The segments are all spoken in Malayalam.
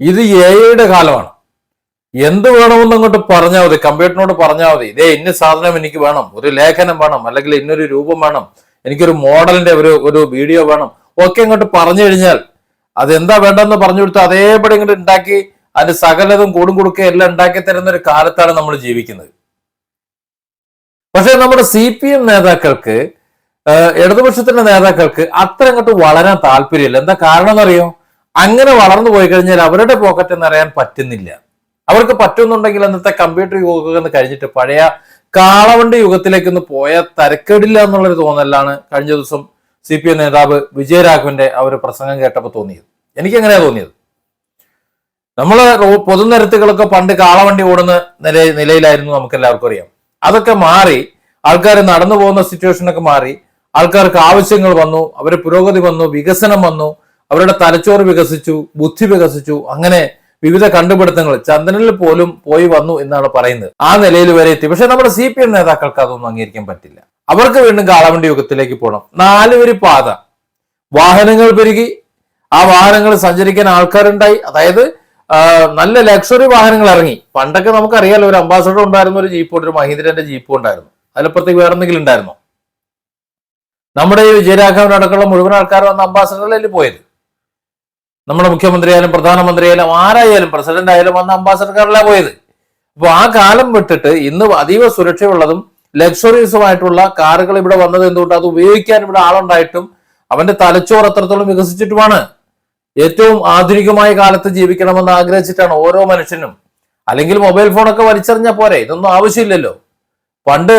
ഇത് എയുടെ കാലമാണ്. എന്ത് വേണമെന്ന് അങ്ങോട്ട് പറഞ്ഞാൽ മതി. കമ്പ്യൂട്ടറിനോട് പറഞ്ഞാൽ മതി. ഇതേ ഇന്ന സാധനം എനിക്ക് വേണം. ഒരു ലേഖനം വേണം. അല്ലെങ്കിൽ ഇന്നൊരു രൂപം വേണം. എനിക്കൊരു മോഡലിന്റെ ഒരു ഒരു വീഡിയോ വേണം. ഒക്കെ അങ്ങോട്ട് പറഞ്ഞു കഴിഞ്ഞാൽ അതെന്താ വേണ്ടെന്ന് പറഞ്ഞു കൊടുത്ത് അതേപടി ഇങ്ങോട്ട് ഉണ്ടാക്കി അതിന്റെ സകലതും കൂടും കൊടുക്കുക എല്ലാം ഉണ്ടാക്കി തരുന്ന ഒരു കാലത്താണ് നമ്മൾ ജീവിക്കുന്നത്. പക്ഷെ നമ്മുടെ സി പി എം നേതാക്കൾക്ക് ഇടതുപക്ഷത്തിന്റെ നേതാക്കൾക്ക് അത്ര അങ്ങോട്ട് വളരാൻ താല്പര്യമില്ല. എന്താ കാരണം എന്നറിയോ അങ്ങനെ വളർന്നു പോയി കഴിഞ്ഞാൽ അവരുടെ പോക്കറ്റ് നിറയാൻ പറ്റുന്നില്ല. അവർക്ക് പറ്റുന്നുണ്ടെങ്കിൽ അന്നത്തെ കമ്പ്യൂട്ടർ യുഗം എന്ന് കഴിഞ്ഞിട്ട് പഴയ കാളവണ്ടി യുഗത്തിലേക്ക് ഒന്ന് പോയാൽ തരക്കേടില്ല എന്നുള്ളൊരു തോന്നലാണ് കഴിഞ്ഞ ദിവസം സി പി എം നേതാവ് വിജയരാഘവന്റെ ആ ഒരു പ്രസംഗം കേട്ടപ്പോൾ തോന്നിയത്. എനിക്ക് എങ്ങനെയാ തോന്നിയത് നമ്മൾ പൊതുനിരത്തുകളൊക്കെ പണ്ട് കാളവണ്ടി ഓടുന്ന നില നിലയിലായിരുന്നു നമുക്ക് എല്ലാവർക്കും അറിയാം. അതൊക്കെ മാറി ആൾക്കാർ നടന്നു പോകുന്ന സിറ്റുവേഷനൊക്കെ മാറി ആൾക്കാർക്ക് ആവശ്യങ്ങൾ വന്നു അവരുടെ പുരോഗതി വന്നു വികസനം വന്നു അവരുടെ തലച്ചോറ് വികസിച്ചു ബുദ്ധി വികസിച്ചു അങ്ങനെ വിവിധ കണ്ടുപിടുത്തങ്ങൾ ചന്ദ്രനിൽ പോലും പോയി വന്നു എന്നാണ് പറയുന്നത്. ആ നിലയിൽ വരെ എത്തി. പക്ഷെ നമ്മുടെ സി പി എം നേതാക്കൾക്ക് അതൊന്നും അംഗീകരിക്കാൻ പറ്റില്ല. അവർക്ക് വീണ്ടും കാളവണ്ടി യുഗത്തിലേക്ക് പോകണം. നാലുവരി പാത. വാഹനങ്ങൾ പെരുകി. ആ വാഹനങ്ങൾ സഞ്ചരിക്കാൻ ആൾക്കാരുണ്ടായി. അതായത് നല്ല ലക്ഷറി വാഹനങ്ങൾ ഇറങ്ങി. പണ്ടൊക്കെ നമുക്കറിയാലോ ഒരു അംബാസഡർ ഉണ്ടായിരുന്നു ഒരു ജീപ്പ് ഒരു മഹീന്ദ്രന്റെ ജീപ്പ് ഉണ്ടായിരുന്നു. അതിലപ്പുറത്തേക്ക് വേറെ എന്തെങ്കിലും ഉണ്ടായിരുന്നോ? നമ്മുടെ ഈ വിജയരാഘവനടക്കമുള്ള മുഴുവൻ ആൾക്കാരും അന്ന് അംബാസഡറിലല്ലേ പോയത്? നമ്മുടെ മുഖ്യമന്ത്രിയായാലും പ്രധാനമന്ത്രിയായാലും ആരായാലും പ്രസിഡന്റ് ആയാലും അന്ന് അംബാസഡർ പോയത്. അപ്പോൾ ആ കാലം വിട്ടിട്ട് ഇന്ന് അതീവ സുരക്ഷയുള്ളതും ലക്ഷറീസുമായിട്ടുള്ള കാറുകൾ ഇവിടെ വന്നത് എന്തുകൊണ്ട്? അത് ഉപയോഗിക്കാൻ ഇവിടെ ആളുണ്ടായിട്ടും അവന്റെ തലച്ചോറ് അത്രത്തോളം വികസിച്ചിട്ടുമാണ്. ഏറ്റവും ആധുനികമായ കാലത്ത് ജീവിക്കണമെന്ന് ആഗ്രഹിച്ചിട്ടാണ് ഓരോ മനുഷ്യനും. അല്ലെങ്കിൽ മൊബൈൽ ഫോണൊക്കെ വലിച്ചെറിഞ്ഞാൽ പോരെ? ഇതൊന്നും ആവശ്യമില്ലല്ലോ. പണ്ട്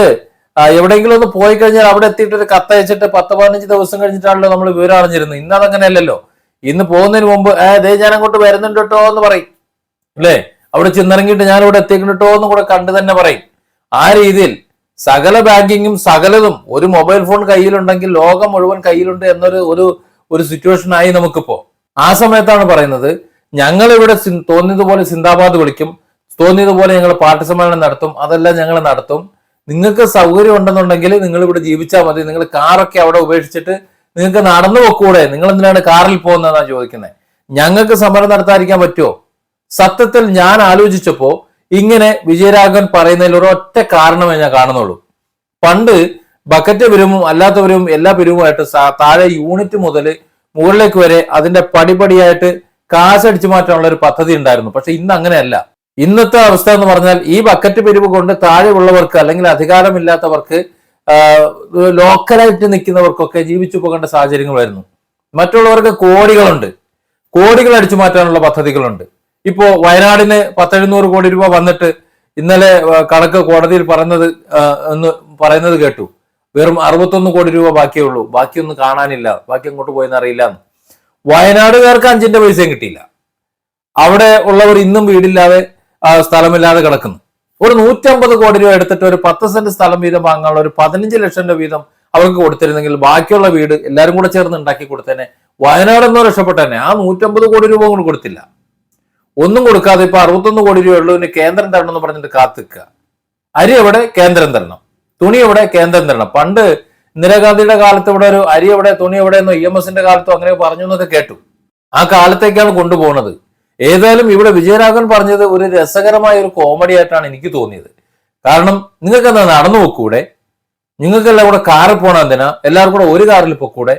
എവിടെയെങ്കിലും ഒന്ന് പോയി കഴിഞ്ഞാൽ അവിടെ എത്തിയിട്ട് ഒരു കത്തയച്ചിട്ട് പത്ത് പതിനഞ്ച് ദിവസം കഴിഞ്ഞിട്ടാണല്ലോ നമ്മൾ വിവരം അറിഞ്ഞിരുന്നത്. ഇന്ന് അതങ്ങനെയല്ലല്ലോ. ഇന്ന് പോകുന്നതിന് മുമ്പ് ഏ ദേ ഞാൻ അങ്ങോട്ട് വരുന്നുണ്ട് കേട്ടോ എന്ന് പറയും. അല്ലേ? അവിടെ ചെന്നിറങ്ങിയിട്ട് ഞാൻ ഇവിടെ എത്തിക്കുന്നുണ്ട് കേട്ടോ എന്ന് കൂടെ കണ്ടു തന്നെ പറയും. ആ രീതിയിൽ സകല ബാങ്കിങ്ങും സകലതും ഒരു മൊബൈൽ ഫോൺ കയ്യിലുണ്ടെങ്കിൽ ലോകം മുഴുവൻ കയ്യിലുണ്ട് എന്നൊരു ഒരു ഒരു സിറ്റുവേഷൻ ആയി നമുക്കിപ്പോ. ആ സമയത്താണ് പറയുന്നത് ഞങ്ങൾ ഇവിടെ തോന്നിയതുപോലെ സിന്ദാബാദ് വിളിക്കും. തോന്നിയതുപോലെ ഞങ്ങൾ പാർട്ടി സമ്മേളനം നടത്തും. അതെല്ലാം ഞങ്ങൾ നടത്തും. നിങ്ങൾക്ക് സൗകര്യം ഉണ്ടെന്നുണ്ടെങ്കിൽ നിങ്ങൾ ഇവിടെ ജീവിച്ചാൽ മതി. നിങ്ങൾ കാറൊക്കെ അവിടെ ഉപേക്ഷിച്ചിട്ട് നിങ്ങൾക്ക് നടന്നു പോക്കൂടെ? നിങ്ങൾ എന്തിനാണ് കാറിൽ പോകുന്നതെന്നാണ് ചോദിക്കുന്നത് ഞങ്ങൾക്ക് സമരം നടത്താതിരിക്കാൻ പറ്റുമോ സത്യത്തിൽ ഞാൻ ആലോചിച്ചപ്പോ ഇങ്ങനെ വിജയരാഘവൻ പറയുന്നതിൽ ഒരൊറ്റ കാരണമേ ഞാൻ കാണുന്നുള്ളൂ. പണ്ട് ബക്കറ്റ് പിരിവും അല്ലാത്തവരും എല്ലാ പിരിവുമായിട്ട് താഴെ യൂണിറ്റ് മുതൽ മുകളിലേക്ക് വരെ അതിന്റെ പടിപടിയായിട്ട് കാശടിച്ചു മാറ്റാനുള്ള ഒരു പദ്ധതി ഉണ്ടായിരുന്നു. പക്ഷെ ഇന്ന് അങ്ങനെയല്ല. ഇന്നത്തെ അവസ്ഥ എന്ന് പറഞ്ഞാൽ ഈ ബക്കറ്റ് പിരിവ് കൊണ്ട് താഴെ ഉള്ളവർക്ക് അല്ലെങ്കിൽ അധികാരമില്ലാത്തവർക്ക് ലോക്കലായിട്ട് നിൽക്കുന്നവർക്കൊക്കെ ജീവിച്ചു പോകേണ്ട സാഹചര്യങ്ങൾ വരുന്നു മറ്റുള്ളവർക്ക് കോടികളുണ്ട്. കോടികൾ അടിച്ചു മാറ്റാനുള്ള പദ്ധതികളുണ്ട്. ഇപ്പോൾ വയനാടിന് പത്തെഴുന്നൂറ് കോടി രൂപ വന്നിട്ട് ഇന്നലെ കണക്ക് കോടതിയിൽ പറഞ്ഞത് എന്ന് പറയുന്നത് കേട്ടു. വെറും അറുപത്തൊന്ന് കോടി രൂപ ബാക്കിയേ ഉള്ളൂ ബാക്കിയൊന്നും കാണാനില്ല. ബാക്കി അങ്ങോട്ട് പോയെന്ന് അറിയില്ല. വയനാടുകാർക്ക് അഞ്ചിന്റെ പൈസയും കിട്ടിയില്ല. അവിടെ ഉള്ളവർ ഇന്നും വീടില്ലാതെ സ്ഥലമില്ലാതെ കിടക്കുന്നു. ഒരു നൂറ്റമ്പത് കോടി രൂപ എടുത്തിട്ട് ഒരു പത്ത് സെന്റ് സ്ഥലം വീതം വാങ്ങാനുള്ള ഒരു പതിനഞ്ച് ലക്ഷം രൂപ വീതം അവർക്ക് കൊടുത്തിരുന്നെങ്കിൽ ബാക്കിയുള്ള വീട് എല്ലാവരും കൂടെ ചേർന്ന് ഉണ്ടാക്കി കൊടുത്തേനെ. വയനാടെന്നോ രക്ഷപ്പെട്ടേനെ. ആ നൂറ്റമ്പത് കോടി രൂപ കൊണ്ട് കൊടുത്തില്ല. ഒന്നും കൊടുക്കാതെ ഇപ്പൊ അറുപത്തൊന്ന് കോടി രൂപ ഉള്ളതിന് കേന്ദ്രം തരണം എന്ന് പറഞ്ഞിട്ട് കാത്തിക്കുക. അരി എവിടെ? കേന്ദ്രം തരണം. തുണി എവിടെ? കേന്ദ്രം തരണം. പണ്ട് ഇന്ദിരാഗാന്ധിയുടെ കാലത്ത് ഇവിടെ ഒരു അരി എവിടെ തുണി എവിടെ എന്നോ ഇ എം എസിന്റെ കാലത്തോ അങ്ങനെ പറഞ്ഞു എന്നൊക്കെ കേട്ടു. ആ കാലത്തേക്കാണ് കൊണ്ടുപോകുന്നത്. ഏതായാലും ഇവിടെ വിജയരാഘവൻ പറഞ്ഞത് ഒരു രസകരമായ ഒരു കോമഡി ആയിട്ടാണ് എനിക്ക് തോന്നിയത്. കാരണം നിങ്ങൾക്ക് എന്താ നടന്നു പോക്കൂടെ? നിങ്ങൾക്കെല്ലാം കൂടെ കാറിൽ പോകണം എന്തിനാ? എല്ലാവരും കൂടെ ഒരു കാറിൽ പൊക്കൂടെ?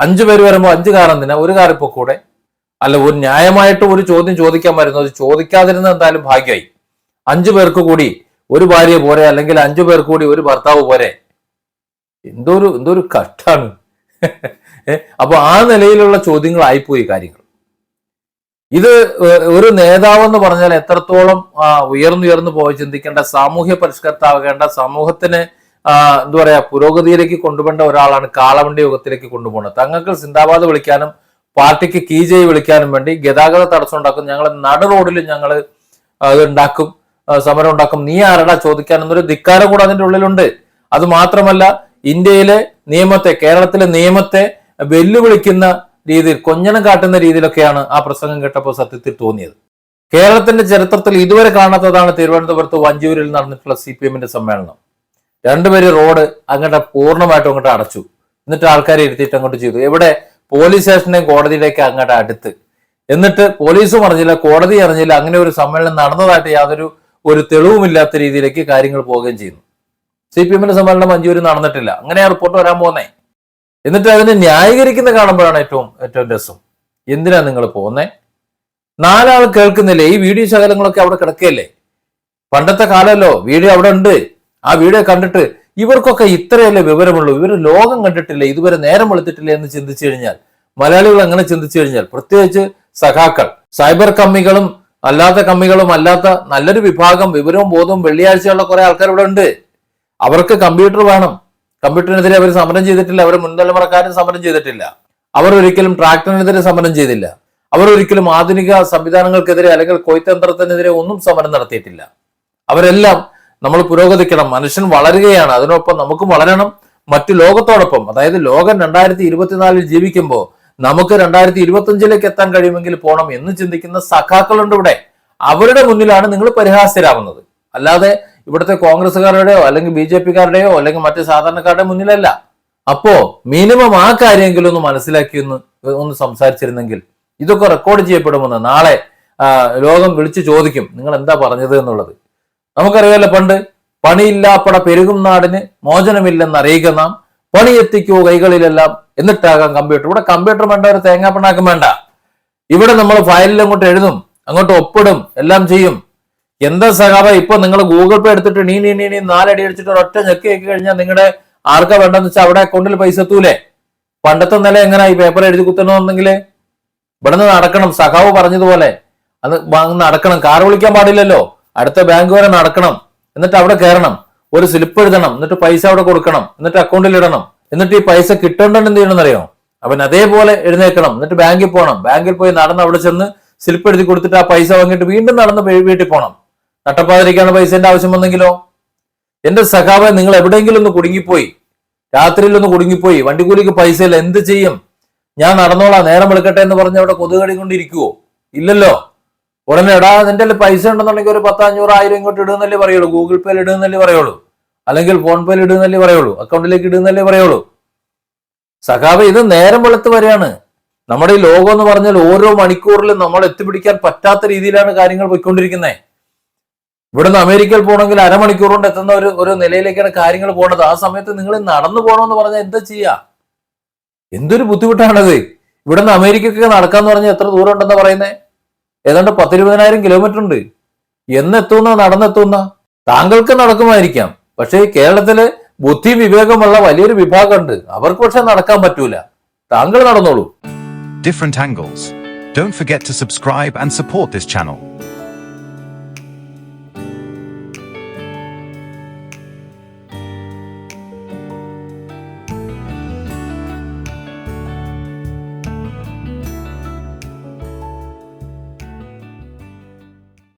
അഞ്ചു പേര് വരുമ്പോൾ അഞ്ച് കാർ എന്തിനാ? ഒരു കാറിൽ പൊക്കൂടെ? അല്ല ഒരു ന്യായമായിട്ട് ഒരു ചോദ്യം ചോദിക്കാൻ വരുന്നത് ചോദിക്കാതിരുന്ന എന്തായാലും ഭാഗ്യമായി അഞ്ചു പേർക്ക് കൂടി ഒരു ഭാര്യ പോരെ അല്ലെങ്കിൽ അഞ്ചു പേർക്ക് കൂടി ഒരു ഭർത്താവ് പോരെ? എന്തോ ഒരു എന്തോ ഒരു കഷ്ടാണ്. അപ്പൊ ആ നിലയിലുള്ള ചോദ്യങ്ങളായിപ്പോയി കാര്യങ്ങൾ. ഇത് ഒരു നേതാവ് എന്ന് പറഞ്ഞാൽ എത്രത്തോളം ഉയർന്നുയർന്നു പോയി ചിന്തിക്കേണ്ട സാമൂഹ്യ പരിഷ്കർത്താവേണ്ട സമൂഹത്തിന് എന്താ പറയാ പുരോഗതിയിലേക്ക് കൊണ്ടുപോകേണ്ട ഒരാളാണ് കാളവണ്ടി യുഗത്തിലേക്ക് കൊണ്ടുപോകുന്നത്. തങ്ങൾക്ക് സിന്ദാബാദ് വിളിക്കാനും പാർട്ടിക്ക് കീജയ് വിളിക്കാനും വേണ്ടി ഗതാഗത തടസ്സം ഉണ്ടാക്കും. ഞങ്ങൾ നട റോഡിൽ ഞങ്ങൾ ഉണ്ടാക്കും സമരം ഉണ്ടാക്കും. നീ ആരടാ ചോദിക്കാൻ? എന്നൊരു ധിക്കാരം കൂടെ അതിന്റെ ഉള്ളിലുണ്ട്. അത് മാത്രമല്ല ഇന്ത്യയിലെ നിയമത്തെ കേരളത്തിലെ നിയമത്തെ വെല്ലുവിളിക്കുന്ന രീതിയിൽ കൊഞ്ഞണം കാട്ടുന്ന രീതിയിലൊക്കെയാണ് ആ പ്രസംഗം കേട്ടപ്പോൾ സത്യത്തിൽ തോന്നിയത്. കേരളത്തിന്റെ ചരിത്രത്തിൽ ഇതുവരെ കാണാത്തതാണ് തിരുവനന്തപുരത്ത് വഞ്ചൂരിൽ നടന്നിട്ടുള്ള സി പി എമ്മിന്റെ സമ്മേളനം. രണ്ടുപേര് റോഡ് അങ്ങോട്ട് പൂർണമായിട്ടും അങ്ങോട്ട് അടച്ചു. എന്നിട്ട് ആൾക്കാരെ ഇരുത്തിയിട്ട് അങ്ങോട്ട് ചെയ്തു. എവിടെ പോലീസ് സ്റ്റേഷനെയും കോടതിയിലേക്ക് അങ്ങോട്ട് അടുത്ത്. എന്നിട്ട് പോലീസും അറിഞ്ഞില്ല കോടതി അറിഞ്ഞില്ല അങ്ങനെ ഒരു സമ്മേളനം നടന്നതായിട്ട് യാതൊരു ഒരു തെളിവുമില്ലാത്ത രീതിയിലേക്ക് കാര്യങ്ങൾ പോവുകയും ചെയ്യുന്നു. സി പി എമ്മിന്റെ സമ്മേളനം മഞ്ചൂരിൽ നടന്നിട്ടില്ല. അങ്ങനെ റിപ്പോർട്ട് വരാൻ പോകുന്നേ എന്നിട്ട് അതിനെ ന്യായീകരിക്കുന്ന കാണുമ്പോഴാണ് ഏറ്റവും ഏറ്റവും രസം. എന്തിനാ നിങ്ങൾ പോകുന്നേ? നാലാൾ കേൾക്കുന്നില്ലേ? ഈ വീഡിയോ ശകലങ്ങളൊക്കെ അവിടെ കിടക്കുകയല്ലേ പണ്ടത്തെ കാലമല്ലോ വീഡിയോ അവിടെ ഉണ്ട്. ആ വീഡിയോ കണ്ടിട്ട് ഇവർക്കൊക്കെ ഇത്രയല്ലേ വിവരമുള്ളൂ. ഇവർ ലോകം കണ്ടിട്ടില്ല? ഇതുവരെ നേരം വെളുത്തിട്ടില്ല എന്ന് ചിന്തിച്ചു കഴിഞ്ഞാൽ മലയാളികൾ അങ്ങനെ ചിന്തിച്ചു കഴിഞ്ഞാൽ പ്രത്യേകിച്ച് സഖാക്കൾ. സൈബർ കമ്മികളും അല്ലാത്ത കമ്മികളും അല്ലാത്ത നല്ലൊരു വിഭാഗം വിവരവും ബോധവും വെള്ളിയാഴ്ചയുള്ള കുറെ ആൾക്കാർ ഇവിടെ ഉണ്ട്. അവർക്ക് കമ്പ്യൂട്ടർ വേണം. കമ്പ്യൂട്ടറിനെതിരെ അവർ സമരം ചെയ്തിട്ടില്ല അവർ മുൻതലമുറക്കാരും സമരം ചെയ്തിട്ടില്ല. അവർ ഒരിക്കലും ട്രാക്ടറിനെതിരെ സമരം ചെയ്തില്ല. അവർ ഒരിക്കലും ആധുനിക സംവിധാനങ്ങൾക്കെതിരെ അല്ലെങ്കിൽ കൊയ്ത്തന്ത്രത്തിനെതിരെ ഒന്നും സമരം നടത്തിയിട്ടില്ല. അവരെല്ലാം നമ്മൾ പുരോഗതിക്കണം. മനുഷ്യൻ വളരുകയാണ്. അതിനൊപ്പം നമുക്കും വളരണം. മറ്റു ലോകത്തോടൊപ്പം അതായത് ലോകം രണ്ടായിരത്തി ഇരുപത്തിനാലിൽ ജീവിക്കുമ്പോൾ നമുക്ക് രണ്ടായിരത്തി ഇരുപത്തഞ്ചിലേക്ക് എത്താൻ കഴിയുമെങ്കിൽ പോകണം എന്ന് ചിന്തിക്കുന്ന സഖാക്കളുണ്ട് ഇവിടെ. അവരുടെ മുന്നിലാണ് നിങ്ങൾ പരിഹാസ്യരാവുന്നത്. അല്ലാതെ ഇവിടുത്തെ കോൺഗ്രസ്സുകാരുടെയോ അല്ലെങ്കിൽ ബി ജെ പിക്കാരുടെയോ അല്ലെങ്കിൽ മറ്റു സാധാരണക്കാരുടെ മുന്നിലല്ല. അപ്പോ മിനിമം ആ കാര്യമെങ്കിലും ഒന്ന് മനസ്സിലാക്കി ഒന്ന് ഒന്ന് സംസാരിച്ചിരുന്നെങ്കിൽ ഇതൊക്കെ റെക്കോർഡ് ചെയ്യപ്പെടുമെന്ന് നാളെ ലോകം വിളിച്ചു ചോദിക്കും നിങ്ങൾ എന്താ പറഞ്ഞത് എന്നുള്ളത്. നമുക്കറിയാമല്ലോ പണ്ട് പണിയില്ലാപ്പട പെരുകും നാടിന് മോചനമില്ലെന്ന് അറിയുക നാം. പണി കൈകളിലെല്ലാം എന്നിട്ടാകാം കമ്പ്യൂട്ടർ ഇവിടെ കമ്പ്യൂട്ടർ വേണ്ട ഒരു തേങ്ങാപ്പിണ്ണാക്കും വേണ്ട. ഇവിടെ നമ്മൾ ഫയലിൽ അങ്ങോട്ട് എഴുതും അങ്ങോട്ട് ഒപ്പിടും എല്ലാം ചെയ്യും. എന്താ സഹാബ ഇപ്പൊ നിങ്ങൾ ഗൂഗിൾ പേ എടുത്തിട്ട് നീ നീ നീ നാലടി അടിച്ചിട്ട് ഒറ്റ ഞെക്കി ആക്കി കഴിഞ്ഞാൽ നിങ്ങളുടെ ആർക്കാ വേണ്ടെന്ന് വെച്ചാൽ അവിടെ അക്കൗണ്ടിൽ പൈസ എത്തൂലേ? പണ്ടത്തെ നില എങ്ങനെ ഈ പേപ്പർ എഴുതി കുത്തണമെന്നെങ്കിൽ ഇവിടെ നിന്ന് നടക്കണം സഖാവ് പറഞ്ഞതുപോലെ. അത് നടക്കണം. കാർ വിളിക്കാൻ പാടില്ലല്ലോ. അടുത്ത ബാങ്ക് വരെ നടക്കണം. എന്നിട്ട് അവിടെ കയറണം. ഒരു സ്ലിപ്പ് എഴുതണം. എന്നിട്ട് പൈസ അവിടെ കൊടുക്കണം. എന്നിട്ട് അക്കൗണ്ടിൽ ഇടണം. എന്നിട്ട് ഈ പൈസ കിട്ടേണ്ടത് എന്ത് ചെയ്യണം അറിയോ അവൻ അതേപോലെ എഴുന്നേക്കണം എന്നിട്ട് ബാങ്കിൽ പോകണം ബാങ്കിൽ പോയി നടന്ന് അവിടെ ചെന്ന് സ്ലിപ്പ് എഴുതി കൊടുത്തിട്ട് ആ പൈസ വാങ്ങിയിട്ട് വീണ്ടും നടന്ന് വീട്ടിൽ പോകണം നട്ടപ്പാതിരിക്കാണ് പൈസന്റെ ആവശ്യം വന്നെങ്കിലോ? എന്റെ സഖാവ നിങ്ങൾ എവിടെയെങ്കിലും ഒന്ന് കുടുങ്ങിപ്പോയി. രാത്രിയിൽ ഒന്ന് കുടുങ്ങിപ്പോയി. വണ്ടിക്കൂലിക്ക് പൈസ ഇല്ല എന്ത് ചെയ്യും? ഞാൻ നടന്നോളാം നേരം വെളുക്കട്ടെ എന്ന് പറഞ്ഞ് അവിടെ കൊതുകടി കൊണ്ടിരിക്കുവോ? ഇല്ലല്ലോ. ഉടനെ എടാ നിന്റെ പൈസ ഉണ്ടെന്നുണ്ടെങ്കിൽ ഒരു പത്ത് അഞ്ഞൂറ് ആയിരം ഇങ്ങോട്ട് ഇടുന്നല്ലേ പറയുള്ളൂ. ഗൂഗിൾ പേയിൽ ഇടുന്നല്ലേ പറയുള്ളൂ. അല്ലെങ്കിൽ ഫോൺ പേയിൽ ഇടുന്നല്ലേ പറയുള്ളൂ. അക്കൗണ്ടിലേക്ക് ഇടുന്നല്ലേ പറയുള്ളൂ. സഖാവ് ഇത് നേരം വെളുത്ത് വരെയാണ്. നമ്മുടെ ഈ ലോകം എന്ന് പറഞ്ഞാൽ ഓരോ മണിക്കൂറിലും നമ്മൾ എത്തിപ്പിടിക്കാൻ പറ്റാത്ത രീതിയിലാണ് കാര്യങ്ങൾ പോയിക്കൊണ്ടിരിക്കുന്നത്. ഇവിടുന്ന് അമേരിക്കയിൽ പോകണമെങ്കിൽ അരമണിക്കൂർ കൊണ്ട് എത്തുന്ന ഒരു ഒരു നിലയിലേക്കാണ് കാര്യങ്ങൾ പോകേണ്ടത് ആ സമയത്ത് നിങ്ങൾ നടന്നു പോകണമെന്ന് പറഞ്ഞാൽ എന്താ ചെയ്യാ? എന്തൊരു ബുദ്ധിമുട്ടാണത്? ഇവിടുന്ന് അമേരിക്കയ്ക്ക് നടക്കാന്ന് പറഞ്ഞാൽ എത്ര ദൂരം ഉണ്ടെന്ന് പറയുന്നേ? ഏതാണ്ട് പത്തിരുപതിനായിരം കിലോമീറ്റർ ഉണ്ട്. എന്നെത്തുന്ന നടന്നെത്തുന്ന? താങ്കൾക്ക് നടക്കുമായിരിക്കാം. പക്ഷേ കേരളത്തിൽ ബുദ്ധി വിവേകമുള്ള വലിയൊരു വിഭാഗമുണ്ട്. അവർക്ക് പക്ഷെ നടക്കാൻ പറ്റൂല. താങ്കൾ നടന്നോളൂ. Angles. Don't forget to subscribe and support this channel.